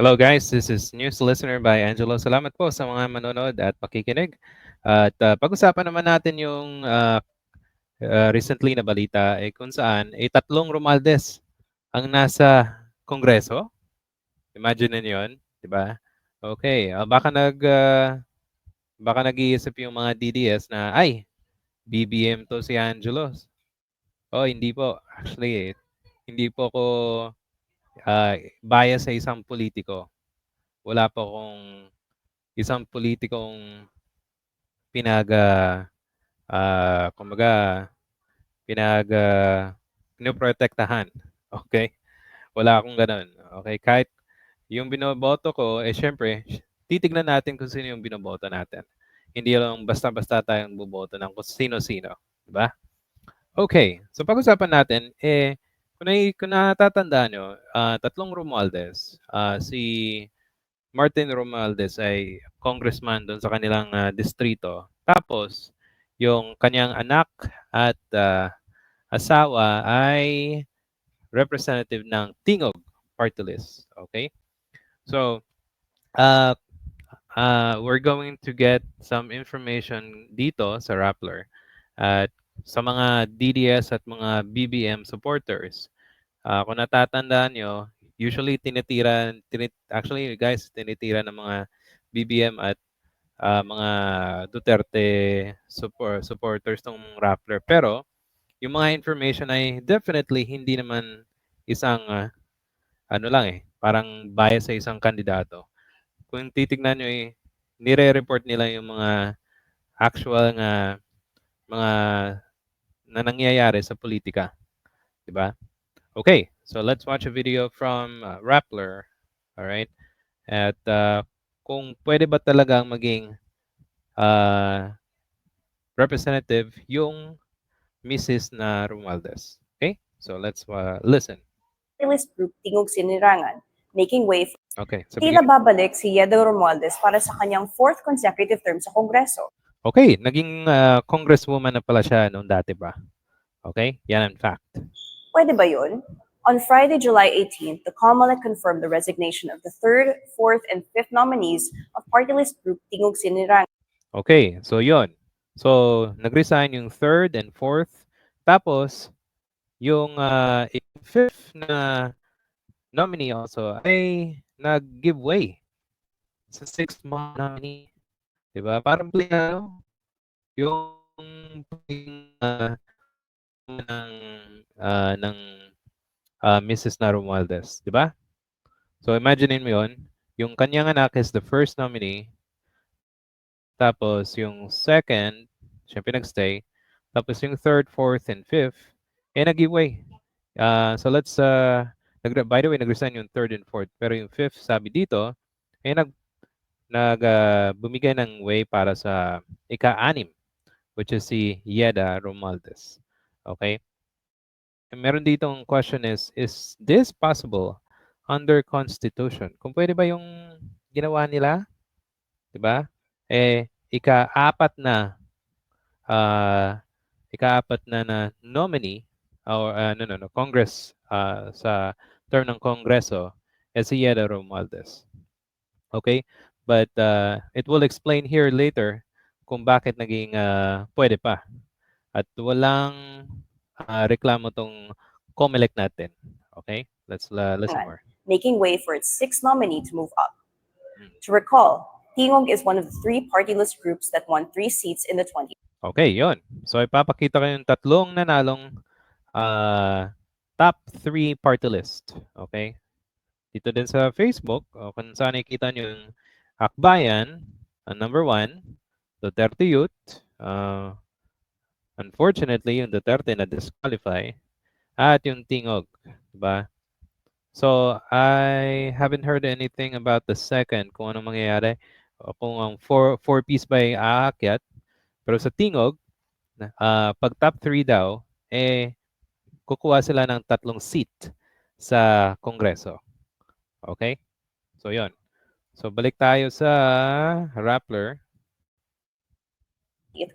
Hello guys, this is News Listener by Angelo. Salamat po sa mga manonood at pakikinig. At uh, pag-usapan naman natin yung uh, uh, recently na balita eh, kung saan eh, tatlong Romaldes ang nasa Kongreso. Imagine niyo 'yon, 'di ba? Okay, uh, baka nag uh, baka nag-iisip yung mga DDS na ay BBM to si Angelo. Oh, hindi po. Actually, eh, hindi po ako uh, bias sa isang politiko. Wala po akong isang politikong pinag uh, uh, kumbaga pinag uh, pinoprotektahan. Okay? Wala akong ganun. Okay? Kahit yung binoboto ko, eh syempre, titignan natin kung sino yung binoboto natin. Hindi lang basta-basta tayong buboto ng kung sino-sino. Diba? Okay. So pag-usapan natin, eh, kung, na, kung natatandaan nyo, uh, tatlong Romualdez, uh, si Martin Romualdez ay congressman doon sa kanilang uh, distrito. Tapos, yung kanyang anak at uh, asawa ay representative ng Tingog Party List. Okay? So, uh, uh, we're going to get some information dito sa Rappler at sa mga DDS at mga BBM supporters. Uh, kung natatandaan nyo, usually tinitira, tinit, actually guys, tinitira ng mga BBM at uh, mga Duterte support, supporters ng Rappler. Pero, yung mga information ay definitely hindi naman isang uh, ano lang eh, parang bias sa isang kandidato. Kung titignan nyo eh, nire-report nila yung mga actual nga mga na nangyayari sa politika. 'Di ba? Okay, so let's watch a video from uh, Rappler. All right? At uh, kung pwede ba talagang maging uh, representative yung Mrs. na Romualdez. Okay? So let's uh, listen. List Group Tingog Sinirangan, making way for Okay. So tila babalik si Yeda Romualdez para sa kanyang fourth consecutive term sa Kongreso. Okay, naging uh, congresswoman na pala siya noon dati ba? Okay, yan ang fact. Pwede ba yun? On Friday, July 18th, the COMELEC confirmed the resignation of the third, fourth, and fifth nominees of party list group Tingog Sinirangan. Okay, so yon. So, nag-resign yung third and fourth. Tapos, yung uh, fifth na nominee also ay nag-give way sa sixth month nominee. Diba? Parang plano yung uh, ng uh, ng uh, Mrs. na Romualdez, 'di ba? So imagine mo 'yon, yung kanyang anak is the first nominee. Tapos yung second, syempre nagstay. Tapos yung third, fourth, and fifth, eh nag-giveaway. Uh, so let's, uh, nag by the way, nag-resign yung third and fourth. Pero yung fifth, sabi dito, eh nag, nag uh, ng way para sa ika-anim, which is si Yeda Romualdez. Okay? And meron dito ang question is, is this possible under Constitution? Kung pwede ba yung ginawa nila? 'Di ba? Eh, ika-apat na uh, ika-apat na na nominee or uh, no no no Congress uh, sa term ng Kongreso is si Yeda Romualdez. Okay? But uh, it will explain here later kung bakit naging uh, pwede pa. At walang uh, reklamo tong COMELEC natin. Okay? Let's uh, listen more. Making way for its sixth nominee to move up. Hmm. To recall, Tingog is one of the three partyless groups that won three seats in the 20. Okay, yon. So ipapakita ko yung tatlong nanalong uh, top three party list. Okay? Dito din sa Facebook, o kung saan nakikita nyo yung Akbayan, uh, number one, Duterte Youth, uh, unfortunately, yung Duterte na disqualify, at yung Tingog, diba? So, I haven't heard anything about the second, kung anong mangyayari, kung ang four, four piece ba ay aakyat. Pero sa Tingog, uh, pag top 3 daw, eh, kukuha sila ng tatlong seat sa Kongreso. Okay? So, yon. So, balik tayo sa Rappler.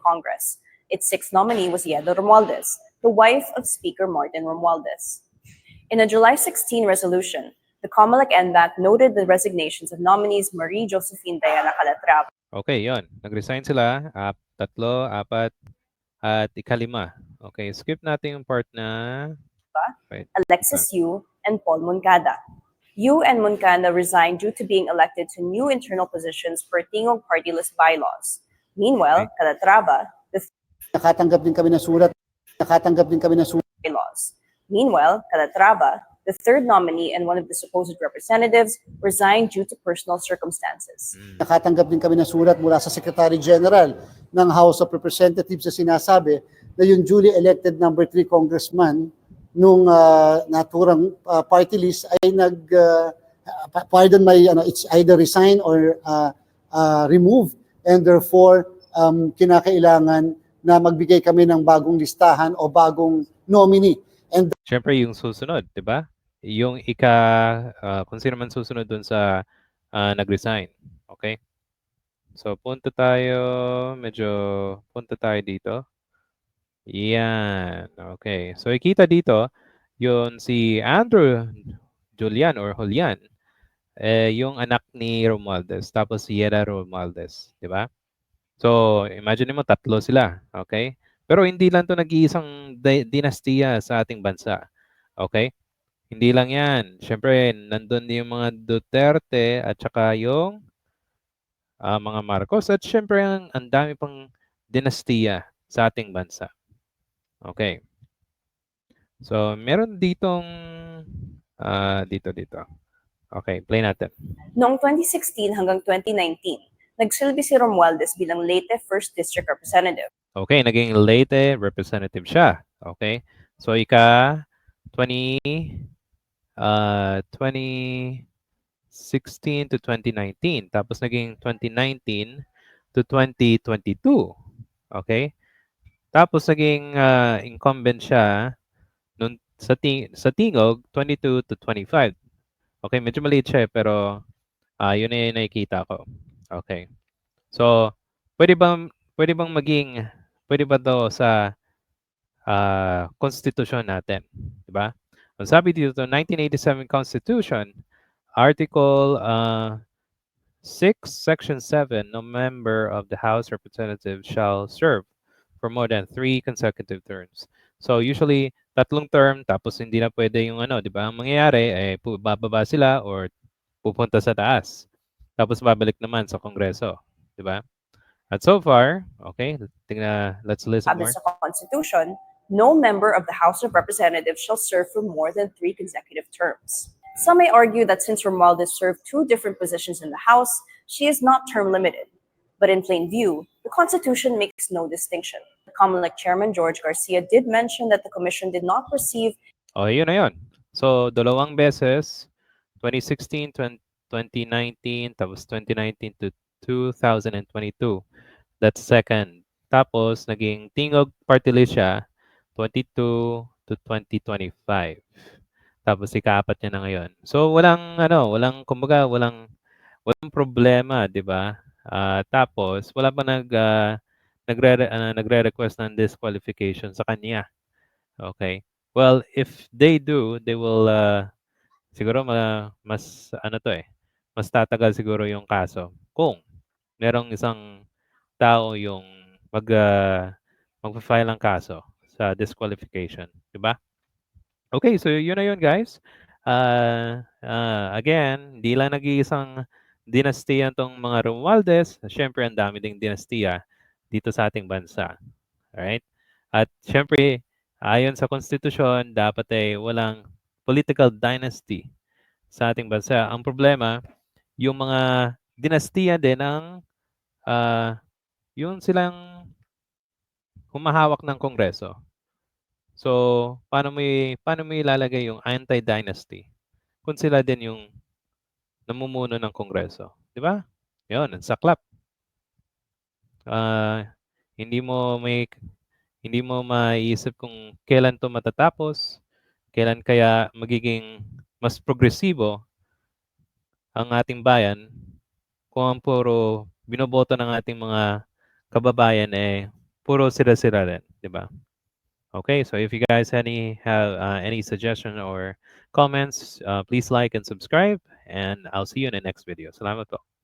Congress. Its sixth nominee was Yeda Romualdez, the wife of Speaker Martin Romualdez. In a July 16 resolution, the The COMELEC NBAC noted the resignations of nominees Marie Josephine Diana Calatrava, Okay, yon. Nag-resign sila, ap, tatlo, apat, at ikalima. Okay, skip natin yung part na Alexis Yu, and Paul Moncada. Yu and Moncada resigned due to being elected to new internal positions per Tingog party list bylaws. Meanwhile, Calatrava, the Nakatanggap din kami ng sulat. Nakatanggap din kami ng sulat. bylaws. Meanwhile, Calatrava, the third nominee and one of the supposed representatives, resigned due to personal circumstances. mm, Nakatanggap din kami ng sulat mula sa Secretary General ng House of Representatives na sinasabi na yung duly elected number 3 congressman nung ah, naturang ah, party list ay nag pa- pardon my ano it's either resign or ah, ah, remove and therefore um, kinakailangan na magbigay kami ng bagong listahan o bagong nominee and Siyempre, yung susunod, di ba? Yung ika, ah, kung sino man susunod dun sa ah, nag-resign. Okay? So, punta tayo, medyo, punta tayo dito. Yan. Okay. So, ikita dito, yun si Andrew Julian or Julian, eh, yung anak ni Romualdez, tapos si Yera Romualdez, di ba? So, imagine mo, tatlo sila. Okay? Pero hindi lang to nag-iisang di- dinastiya sa ating bansa. Okay? Hindi lang yan. Siyempre, nandun yung mga Duterte at saka yung ah, mga Marcos. At siyempre, ang, ang dami pang dinastiya sa ating bansa. Okay. So, meron ditong ah, dito, dito. Okay, play natin. Noong 2016 hanggang 2019, nagsilbi si Romualdez bilang Leyte 1st District Representative. Okay, naging Leyte representative siya. Okay? So, ika 20 uh 2016 to 2019. Tapos naging 2019 to 2022. Okay? Tapos naging ah, incumbent siya nun sa ting sa Tingog 22 to 25. Okay, medyo maliit siya eh, pero ah yun na yung nakikita ko. Okay. So, pwede bang pwede bang maging pwede ba to sa ah constitution natin, 'di ba? Ang sabi dito 1987 Constitution, Article uh, 6, Section 7, no member of the House Representatives shall serve for more than three consecutive terms. So usually, tatlong term, tapos hindi na pwede yung ano, di ba? Ang mangyayari, eh, pu- bababa sila or pupunta sa taas. Tapos babalik naman sa Kongreso, di ba? At so far, okay, tingnan, let's listen more. sa Constitution, no member of the House of Representatives shall serve for more than three consecutive terms. Some may argue that since Romualdez served two different positions in the House, she is not term limited. But in plain view, the Constitution makes no distinction. The Commonwealth Chairman George Garcia did mention that the Commission did not receive Oh, yun na yun. So, dalawang beses, 2016, 20- 2019, tapos 2019 to 2022. That's second. Tapos, naging Tingog Party List siya, 22 to 2025. Tapos, ikaapat niya na ngayon. So, walang, ano, walang, kumbaga, walang, walang problema, di ba? Ah, tapos, wala pa nag, ah, nagre, ah, nagre-request ng disqualification sa kanya. Okay. Well, if they do, they will uh, siguro ma, mas ano to eh, mas tatagal siguro yung kaso kung merong isang tao yung mag uh, magfa-file ng kaso sa disqualification, 'di ba? Okay, so yun na yun guys. Uh, uh, again, di lang nag-iisang dinastiya tong mga Romualdez. Siyempre, ang dami ding dinastiya dito sa ating bansa. Alright? At siyempre, ayon sa konstitusyon, dapat ay walang political dynasty sa ating bansa. Ang problema, yung mga dinastiya din ng ah, yung silang humahawak ng kongreso. So, paano mo paano mo ilalagay yung anti-dynasty kung sila din yung namumuno ng kongreso, 'di ba? 'Yon, ang saklap. Ah, hindi mo may hindi mo maiisip kung kailan to matatapos, kailan kaya magiging mas progresibo ang ating bayan kung ang puro binoboto ng ating mga kababayan eh puro sila-sila rin, di ba? Okay, so if you guys any have uh, any suggestion or comments, uh, please like and subscribe. And I'll see you in the next video. Salamat po.